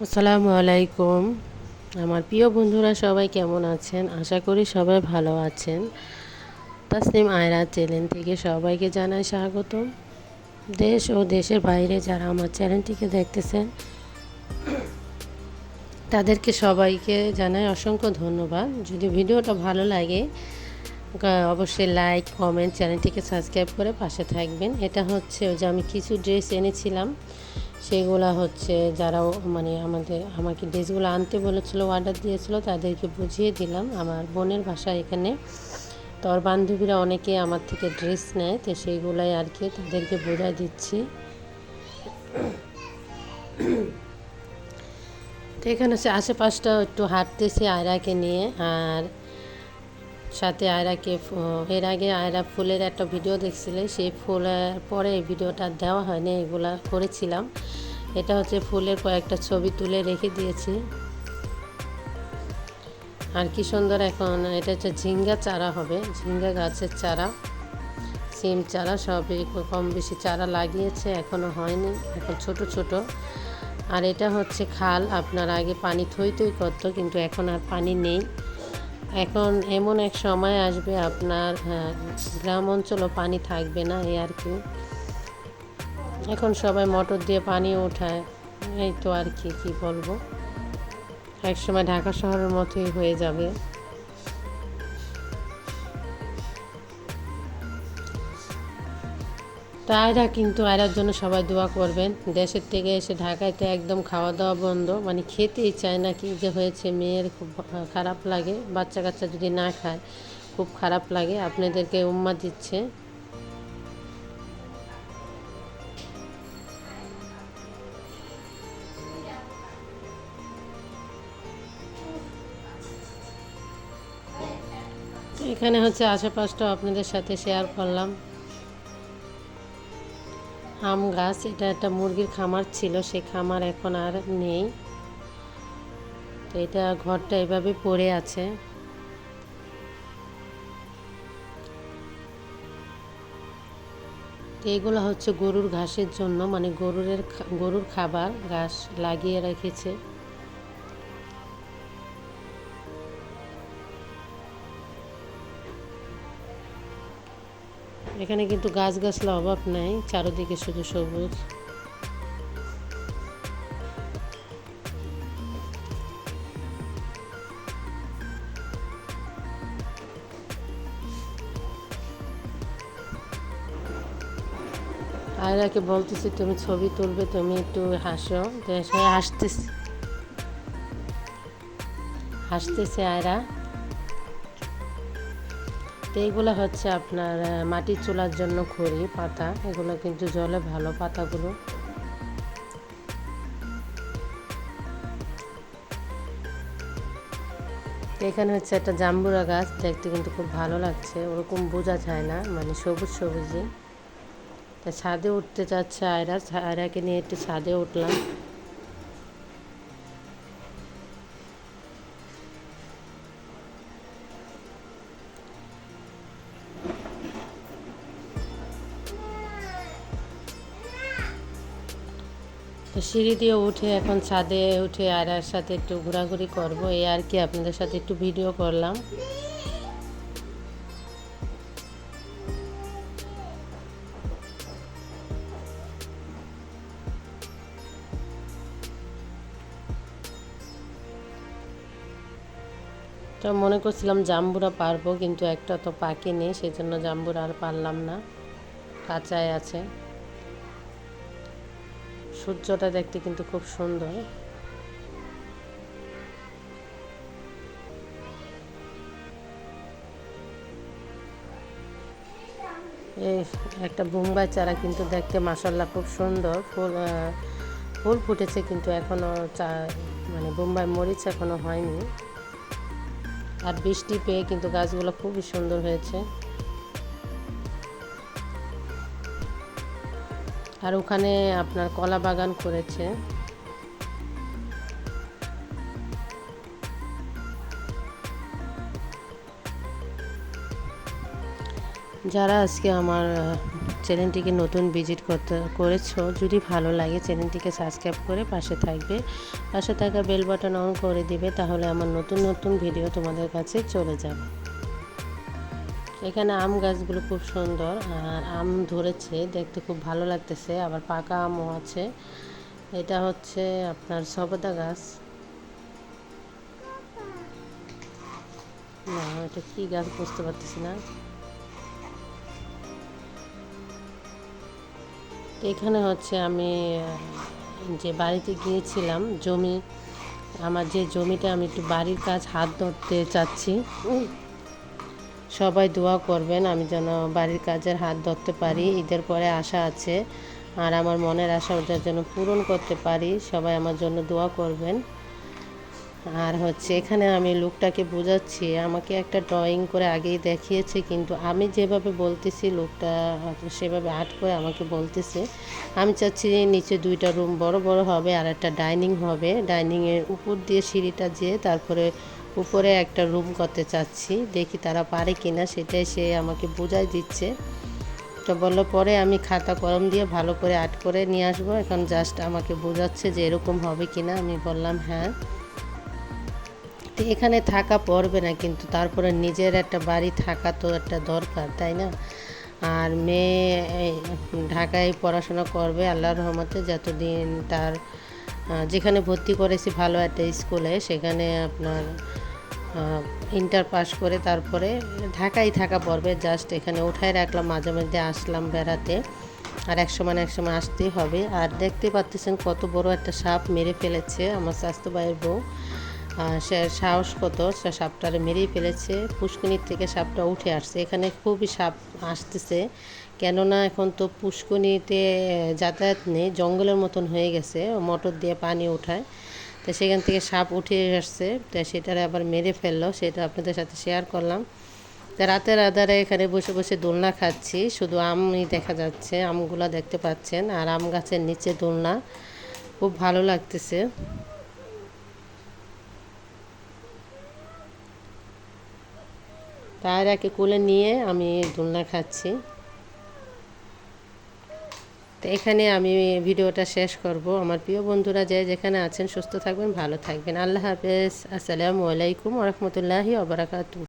আসসালামু আলাইকুম। আমার প্রিয় বন্ধুরা, সবাই কেমন আছেন? আশা করি সবাই ভালো আছেন। তাসনিম আয়রা চ্যানেল থেকে সবাইকে জানাই স্বাগতম। দেশ ও দেশের বাইরে যারা আমার চ্যানেলটিকে দেখতেছেন, তাদেরকে সবাইকে জানাই অসংখ্য ধন্যবাদ। যদি ভিডিওটা ভালো লাগে অবশ্যই লাইক, কমেন্ট, চ্যানেলটিকে সাবস্ক্রাইব করে পাশে থাকবেন। এটা হচ্ছে যে আমি কিছু ড্রেস এনেছিলাম। সেগুলা হচ্ছে যারা মানে আমাদের, আমাকে ড্রেসগুলো আনতে বলেছিল অর্ডার দিয়েছিল, তাদেরকে বুঝিয়ে দিলাম। আমার বোনের বাসা এখানে। তো ওর বান্ধবীরা অনেকে আমার থেকে ড্রেস নেয়, তো সেইগুলাই আর কি তাদেরকে বোঝাই দিচ্ছি। তো এখানে হচ্ছে আশেপাশটা একটু হাঁটতেছি আয়রাকে নিয়ে, আর সাথে আয়রাকে এর আগে আয়রা ফুলের একটা ভিডিও দেখছিলে, সেই ফুলের পরে এই ভিডিওটা দেওয়া হয়নি, এগুলা করেছিলাম। এটা হচ্ছে ফুলের কয়েকটা ছবি তুলে রেখে দিয়েছি। আর কি সুন্দর এখন, এটা হচ্ছে ঝিঙ্গা চারা হবে, ঝিঙ্গা গাছের চারা, সিম চারা সবই কম বেশি চারা লাগিয়েছে এখনও হয়নি, এখন ছোট ছোট। আর এটা হচ্ছে খাল, আপনার আগে পানি থই থই করতো, কিন্তু এখন আর পানি নেই। এখন এমন এক সময় আসবে আপনার হ্যাঁ, গ্রাম অঞ্চলও পানি থাকবে না এই আর কি। এখন সবাই মোটর দিয়ে পানি ওঠায় এই তো আর কি কী বলব? এক সময় ঢাকা শহরের মতোই হয়ে যাবে। তা আয়রা কিন্তু আয়রার জন্য সবাই দোয়া করবেন। দেশের থেকে এসে ঢাকায় তো একদম খাওয়া দাওয়া বন্ধ। মানে খেতেই চায় না কি যে হয়েছে, মেয়ের খুব খারাপ লাগে। বাচ্চা কাচ্চা যদি না খায়, খুব খারাপ লাগে। আপনাদেরকে উম্মা দিচ্ছে। এখানে হচ্ছে আশেপাশটা আপনাদের সাথে শেয়ার করলাম। আম গাছ, এটা একটা মুরগির খামার ছিল, সে খামার এখন আর নেই। তো এটা ঘরটা এভাবে পড়ে আছে। এগুলো হচ্ছে গরুর ঘাসের জন্য মানে গরুরের গরুর খাবার, ঘাস লাগিয়ে রেখেছে। এখানে কিন্তু গাছ গাছলা অভাব নাই, চারিদিকে শুধু সবুজ। আয়রাকে বলতেছি, তুমি ছবি তুলবে, তুমি একটু হাসো। তো হাসতেছে। হাসতেছে আয়রা। তো এইগুলো হচ্ছে আপনার মাটির চুলার জন্য খড়ি, পাতা। এগুলো কিন্তু জলে ভালো পাতাগুলো। এখানে হচ্ছে একটা জাম্বুরা গাছ, দেখতে কিন্তু খুব ভালো লাগছে। ওরকম বোঝা যায় না মানে সবুজ সবুজই। তা ছাদে উঠতে চাচ্ছে আয়রা। আয়রাকে নিয়ে একটু ছাদে উঠলাম। তো সিঁড়ি দিয়ে উঠে এখন ছাদে উঠে আয়রার সাথে একটু ঘোরাঘুরি করব। এই আর কি, আপনাদের সাথে একটু ভিডিও করলাম। তো মনে করছিলাম জাম্বুরা পারব, কিন্তু একটা তো পাকেনি সেই জন্য জাম্বুরা আর পারলাম না। কাঁচায় আছে। সূর্যটা দেখতে কিন্তু খুব সুন্দর। এই একটা বোম্বাই চারা কিন্তু দেখতে মাসাল্লাহ খুব সুন্দর। ফুল ফুল ফুটেছে কিন্তু এখনও চা মানে বোম্বাই মরিচ এখনও হয়নি। আর বৃষ্টি পেয়ে কিন্তু গাছগুলো খুবই সুন্দর হয়েছে। আর ওখানে আপনার কলা বাগান করেছে। যারা আজকে আমার চ্যানেলটিকে নতুন ভিজিট করতে, করেছ, যদি ভালো লাগে চ্যানেলটিকে সাবস্ক্রাইব করে পাশে থাকবে। পাশে থাকা বেল বাটন অন করে দিবে, তাহলে আমার নতুন নতুন ভিডিও তোমাদের কাছে চলে যাবে। এখানে আম গাছগুলো খুব সুন্দর, আর আম ধরেছে, দেখতে খুব ভালো লাগতেছে। আবার পাকা আমও আছে। এটা হচ্ছে আপনার সবেদা গাছ। না, এটা কি গাছ বুঝতে পারতেছি না। এখানে হচ্ছে আমি যে বাড়িতে গিয়েছিলাম, জমি, আমার যে জমিটা আমি একটু বাড়ির কাজ হাত ধরতে চাচ্ছি। সবাই দোয়া করবেন, আমি যেন বাড়ির কাজের হাত ধরতে পারি, ঈদের পরে আশা আছে। আর আমার মনের আশা ওটা যেন পূরণ করতে পারি, সবাই আমার জন্য দোয়া করবেন। আর হচ্ছে এখানে আমি লোকটাকে বোঝাচ্ছি, আমাকে একটা ড্রয়িং করে আগেই দেখিয়েছে, কিন্তু আমি যেভাবে বলতেছি, লোকটা সেভাবে আর্ট করে আমাকে বলতেছে। আমি চাচ্ছি নিচে দুইটা রুম বড় বড় হবে, আর একটা ডাইনিং হবে। ডাইনিংয়ের উপর দিয়ে সিঁড়িটা যেয়ে তারপরে উপরে একটা রুম করতে চাচ্ছি, দেখি তারা পারে কিনা, সেটাই সে আমাকে বোঝাই দিচ্ছে। তো বলল, পরে আমি খাতা কলম দিয়ে ভালো করে আর্ট করে নিয়ে আসব, এখন জাস্ট আমাকে বোঝাচ্ছে যে এরকম হবে কিনা। আমি বললাম হ্যাঁ। তো এখানে থাকা পড়বে না, কিন্তু তারপরে নিজের একটা বাড়ি থাকা তো একটা দরকার, তাই না? আর মেয়ে ঢাকায় পড়াশোনা করবে আল্লাহর রহমতে, যতদিন তার যেখানে ভর্তি করেছি ভালো একটা স্কুলে, সেখানে আপনার ইন্টার পাস করে তারপরে ঢাকাই থাকা পড়বে জাস্ট এখানে উঠায় রাখলাম, মাঝে মাঝে আসলাম বেড়াতে। আর এক সময় এক সময় আসতেই হবে। আর দেখতে পাচ্ছেন কত বড় একটা সাপ মেরে ফেলেছে আমার স্বাস্থ্য ভাইয়ের বউ। সে সাহস কত, সে সাপটারে মেরেই ফেলেছে। পুষ্কনির থেকে সাপটা উঠে আসছে। এখানে খুবই সাপ আসতেছে। কেননা এখন তো পুষ্কনিতে যাতায়াত নেই, জঙ্গলের মতন হয়ে গেছে। মোটর দিয়ে পানি ওঠায়। তো সেখান থেকে সাপ উঠে আসছে, তো সেটারে আবার মেরে ফেলল, সেটা আপনাদের সাথে শেয়ার করলাম। তা রাতের আধারে এখানে বসে বসে দোলনা খাচ্ছি, শুধু আমই দেখা যাচ্ছে, আমগুলো দেখতে পাচ্ছেন, আর আম গাছের নিচে দোলনা, খুব ভালো লাগতেছে। তার একে কোলে নিয়ে আমি দোলনা খাচ্ছি। তো এখানে আমি ভিডিওটা শেষ করব। আমার প্রিয় বন্ধুরা যে যেখানে আছেন, সুস্থ থাকবেন, ভালো থাকবেন। আল্লাহ হাফেজ। আসসালামু আলাইকুম রহমতুল্লাহি ওবরাকাতু